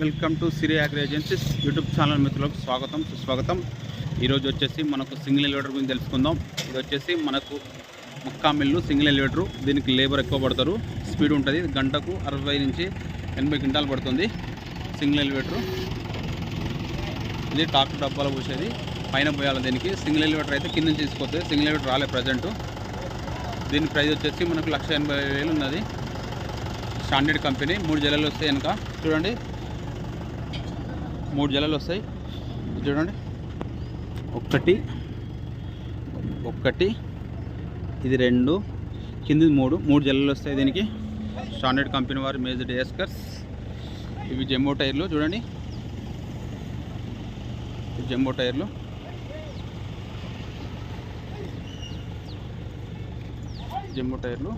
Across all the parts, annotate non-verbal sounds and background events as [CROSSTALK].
Welcome to Siri Agri Agencies YouTube channel మిత్రులకు స్వాగతం సుస్వాగతం. ఈరోజు వచ్చేసి మనకు సింగిల్ ఎలివేటర్ గురించి తెలుసుకుందాం. ఇది వచ్చేసి మనకు ముక్కా మిల్లు సింగిల్ ఎలివేటరు దీనికి లేబర్ ఎక్కువ పడతారు. స్పీడ్ ఉంటుంది. గంటకు అరవై నుంచి ఎనభై క్వింటాలు పడుతుంది సింగిల్ ఎలివేటరు ఇది టాక్ డబ్బాలో పోసేది. పైన పోయాలి దీనికి. సింగిల్ ఎలివేటర్ అయితే కింద నుంచి తీసుకొస్తుంది సింగిల్ ఎలివేటర్ రాలే ప్రజెంటు దీని ప్రైస్ వచ్చేసి మనకు లక్ష ఎనభై వేలు ఉన్నది. స్టాండర్డ్ కంపెనీ మూడు జిల్లాలు వస్తాయి కనుక చూడండి. మూడు జల్లలు వస్తాయి. చూడండి. ఒకటి ఒకటి ఇది రెండు కింది మూడు మూడు జల్లలు వస్తాయి దీనికి. స్టాండర్డ్ కంపెనీ వారి మేజర్ డేస్కర్స్. ఇవి జంబో టైర్లు చూడండి. జంబో టైర్లు. జంబో టైర్లు.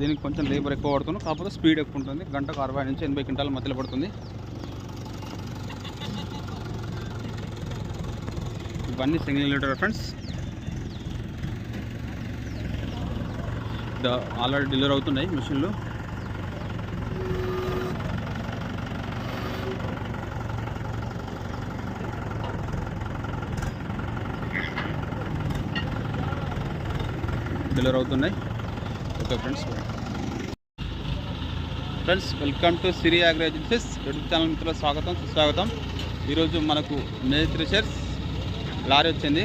దీనికి కొంచెం లేబర్ ఎక్కువ పడుతుంది. కాకపోతే స్పీడ్ ఎక్కువ ఉంటుంది. గంటకు అరవై నుంచి ఎనభై క్వింటాల మధ్యలో పడుతుంది. ఇవన్నీ single litre friends already delivery అవుతున్నాయి మిషన్లు. డెలివరీ అవుతున్నాయి. Okay friends. Friends welcome to Siri agri agencies. YouTube channel మిత్రుల స్వాగతం సుస్వాగతం. ఈరోజు మనకు మేజ్ షేర్స్. లారీ వచ్చింది.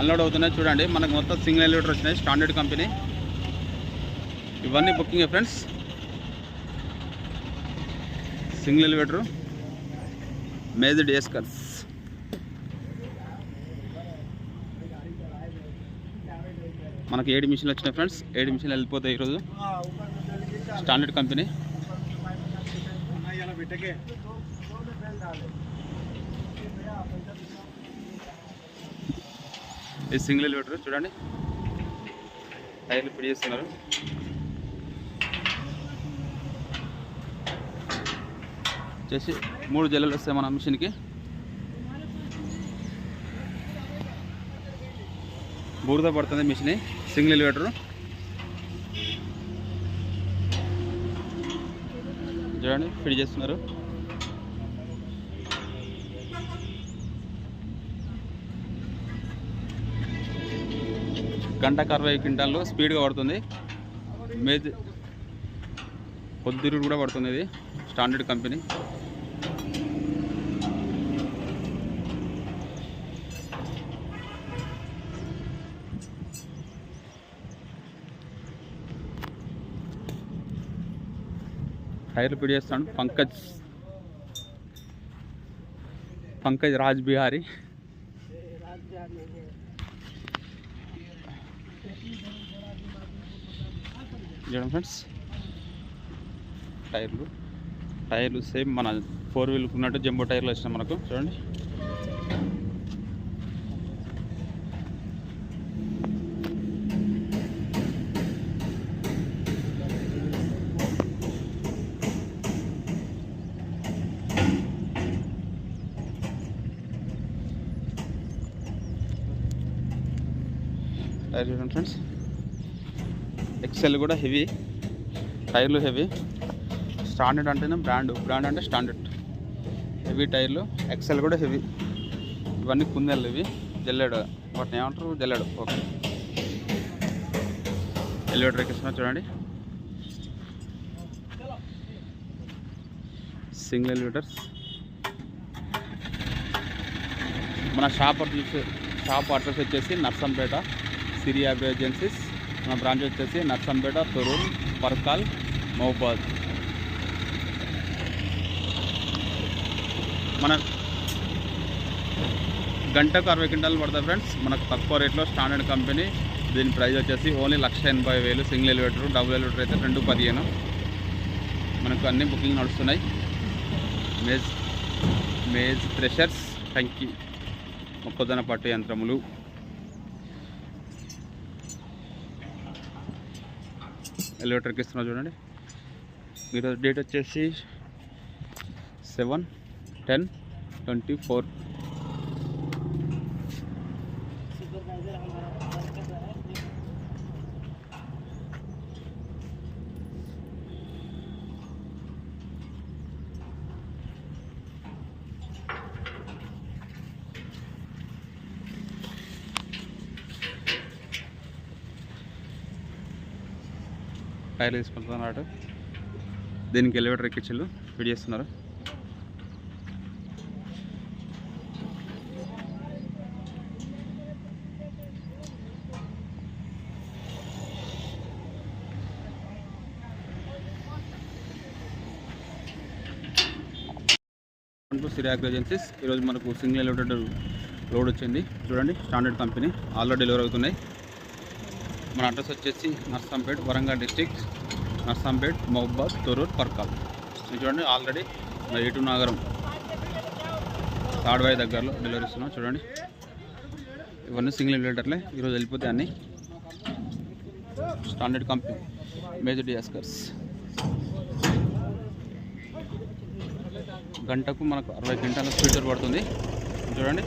అన్లోడ్ అవుతున్నాయి. చూడండి మనకు మొత్తం సింగిల్ ఎలివేటర్ వచ్చినాయి. Standard company. ఇవన్నీ booking friends. Single elevator. Maize huskers మనకి ఏడు మిషన్లు వచ్చినాయి ఫ్రెండ్స్. ఏడు మిషన్లు వెళ్ళిపోతాయి ఈరోజు. Standard company. ఇది సింగిల్ ఎలివేటర్ చూడండి. టైర్లు ఫిట్ చేస్తున్నారు. చేసి మూడు జల్లలు వస్తాయి మన మిషన్కి. బూడిద పడుతుంది మిషన్ సింగిల్ ఎలివేటరు. చూడండి ఫిట్ చేస్తున్నారు. గంటకు అరవై క్వింటాల్లో స్పీడ్గా పడుతుంది. మేజ్ పొద్దురు కూడా పడుతుంది ఇది స్టాండర్డ్ కంపెనీ. టైర్లు పిడి చేస్తాడు పంకజ్ పంకజ్ రాజ్ బిహారీ. చూడండి ఫ్రెండ్స్ టైర్లు టైర్లు సేమ్ మన ఫోర్ వీల్ ఉన్నట్టు జంబో టైర్లు వచ్చినాయి మనకు. చూడండి. టైర్ చూడండి ఫ్రెండ్స్ ఎక్సెల్ కూడా హెవీ టైర్లు హెవీ స్టాండర్డ్ అంటేనే బ్రాండ్ బ్రాండ్ అంటే స్టాండర్డ్ హెవీ టైర్లు ఎక్సెల్ కూడా హెవీ ఇవన్నీ కుందేళ్ళు ఇవి. జల్లెడు వాటిని ఏమంటారు? జల్లెడు ఓకే ఎలివేటర్ ఎక్కిస్తున్నా చూడండి. సింగిల్ ఎలివేటర్స్ మన షాప్ అడ్రస్ షాప్ అడ్రస్ వచ్చేసి నర్సంపేట సిరి అగ్రో ఏజెన్సీస్. మన బ్రాంచ్ వచ్చేసి నర్సంపేట తొరూర్ పర్కాల్ మహబాద్. మన గంటకు అరవై క్వింటాలు పడతాయి ఫ్రెండ్స్. మనకు తక్కువ రేట్లో స్టాండర్డ్ కంపెనీ. దీని ప్రైస్ వచ్చేసి ఓన్లీ లక్ష ఎనభై వేలు సింగిల్ ఎలివేటర్ డబుల్ ఎలివేటర్ అయితే రెండు పదిహేను. మనకు అన్ని బుకింగ్ నడుస్తున్నాయి. మేజ్ మేజ్ థ్రెషర్స్ టంకి మొక్కజొన్న పట్టు యంత్రములు ఎలివేటర్కి ఇస్తున్నా చూడండి. ఈరోజు డేట్ వచ్చేసి seven ten twenty four tyre తీసుకుంటున్నారు దీనికి ఎలివేటర్ ఎక్కించు ఫిట్ చేస్తున్నారు. టు సిరాక్ ఏజెన్సీస్ ఈరోజు మనకు సింగిల్ ఎలివేటెడ్ లోడ్ వచ్చింది. చూడండి స్టాండర్డ్ కంపెనీ ఆల్రెడీ డెలివరీ అవుతున్నాయి. మన అడ్రస్ వచ్చేసి నర్సంపేట్ వరంగల్ డిస్టిక్ నర్సంపేట్ మహబాద్ తొరూర్ పర్కాల్. ఇది చూడండి ఆల్రెడీ మన ఏటు నాగరం తాడ్వాయి దగ్గరలో డెలివరీ ఇస్తున్నాం. చూడండి ఇవన్నీ సింగిల్ ఎలివేటర్లే ఈరోజు వెళ్ళిపోతాయి అన్నీ స్టాండర్డ్ కంపెనీ మేజర్ డియాస్కర్స్ గంటకు మనకు అరవై గంటల స్పీడ్ పడుతుంది. చూడండి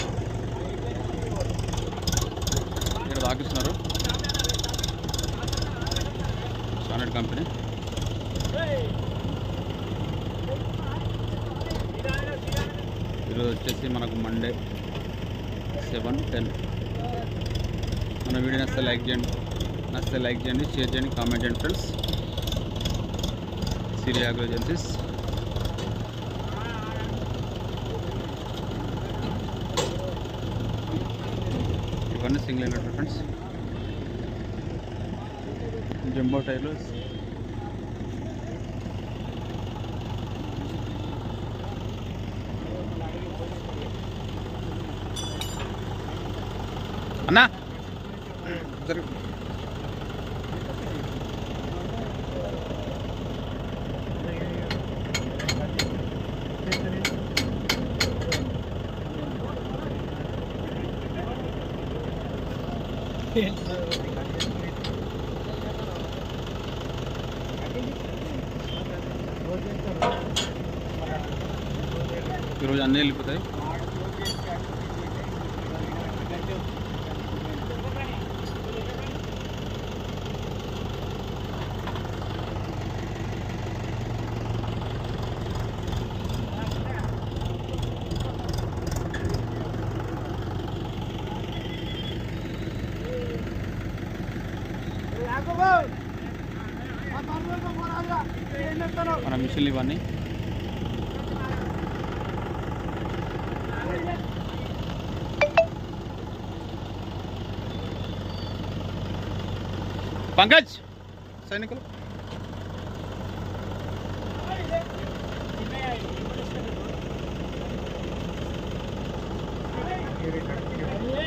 ఇక్కడ దాకిస్తున్నారు హండ్రెడ్ కంపెనీ. ఈరోజు వచ్చేసి మనకు మండే సెవెన్ టెన్ మన వీడియో నచ్చితే లైక్ చేయండి. నచ్చితే లైక్ చేయండి షేర్ చేయండి కామెంట్ చేయండి ఫ్రెండ్స్ సిరియా ఏజెన్సీస్ ఇవన్నీ single elevator friends jumbo trailers అన్నా. జరుగు. [LAUGHS] ఈరోజు అన్నీ వెళ్ళిపోతాయి మిషన్లు ఇవన్నీ. పంకజ్! సైనికులు.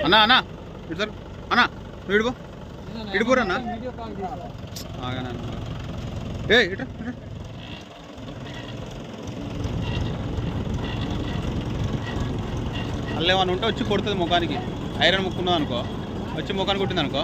అన్నా అన్నా. ఇటు అన్నా నువ్వు ఇడుకో. ఇడుకోరన్నా ఏ ఇటు. మళ్ళీ ఏమన్నా ఉంటే వచ్చి కొడుతుంది ముఖానికి. ఐరన్ ముక్కున్నాం అనుకో. వచ్చి ముఖానికి కొట్టింది అనుకో.